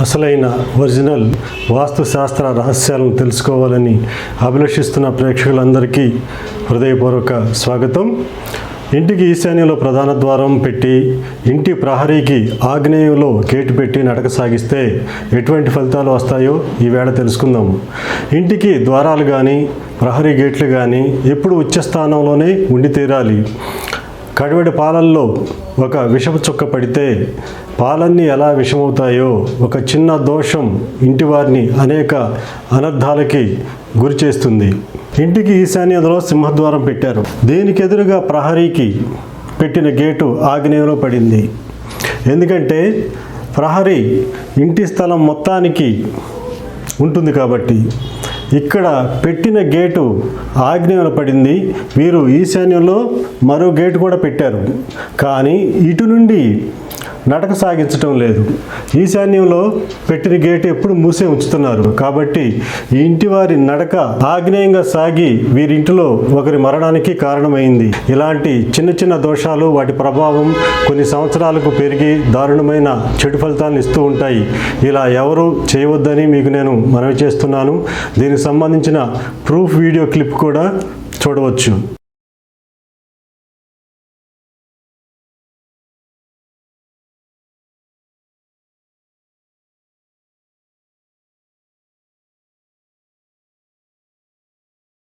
అసలైన ఒరిజినల్ వాస్తుశాస్త్ర రహస్యాలను తెలుసుకోవాలని అభిలషిస్తున్న ప్రేక్షకులందరికీ హృదయపూర్వక స్వాగతం. ఇంటికి ఈశాన్యంలో ప్రధాన ద్వారం పెట్టి ఇంటి ప్రహరీకి ఆగ్నేయంలో గేటు పెట్టి నడక సాగిస్తే ఎటువంటి ఫలితాలు వస్తాయో ఈవేళ తెలుసుకుందాం. ఇంటికి ద్వారాలు కానీ ప్రహరీ గేట్లు కానీ ఎప్పుడు ఉచ్చ స్థానంలోనే ఉండి తీరాలి. కడివెడి పాలల్లో ఒక విషపు చుక్క పడితే పాలన్నీ ఎలా విషమవుతాయో ఒక చిన్న దోషం ఇంటి వారిని అనేక అనర్థాలకి గురి చేస్తుంది. ఇంటికి ఈశాన్యంలో సింహద్వారం పెట్టారు. దీనికి ఎదురుగా ప్రహరీకి పెట్టిన గేటు ఆగ్నేయంలో పడింది. ఎందుకంటే ప్రహరీ ఇంటి స్థలం మొత్తానికి ఉంటుంది కాబట్టి. ఇక్కడ పెట్టిన గేటు ఆగ్నేయంలో పడింది. వీరు ఈశాన్యంలో మరో గేటు కూడా పెట్టారు. కానీ ఇటు నుండి నడక సాగించటం లేదు. ఈశాన్యంలో పెట్టిన గేటు ఎప్పుడు మూసే ఉంచుతున్నారు. కాబట్టి ఈ ఇంటి వారి నడక ఆగ్నేయంగా సాగి వీరింటిలో ఒకరి మరణానికి కారణమైంది. ఇలాంటి చిన్న చిన్న దోషాలు వాటి ప్రభావం కొన్ని సంవత్సరాలకు పెరిగి దారుణమైన చెడు ఫలితాలను ఇస్తూ ఉంటాయి. ఇలా ఎవరు చేయవద్దని మీకు నేను మనవి చేస్తున్నాను. దీనికి సంబంధించిన ప్రూఫ్ వీడియో క్లిప్ కూడా చూడవచ్చు.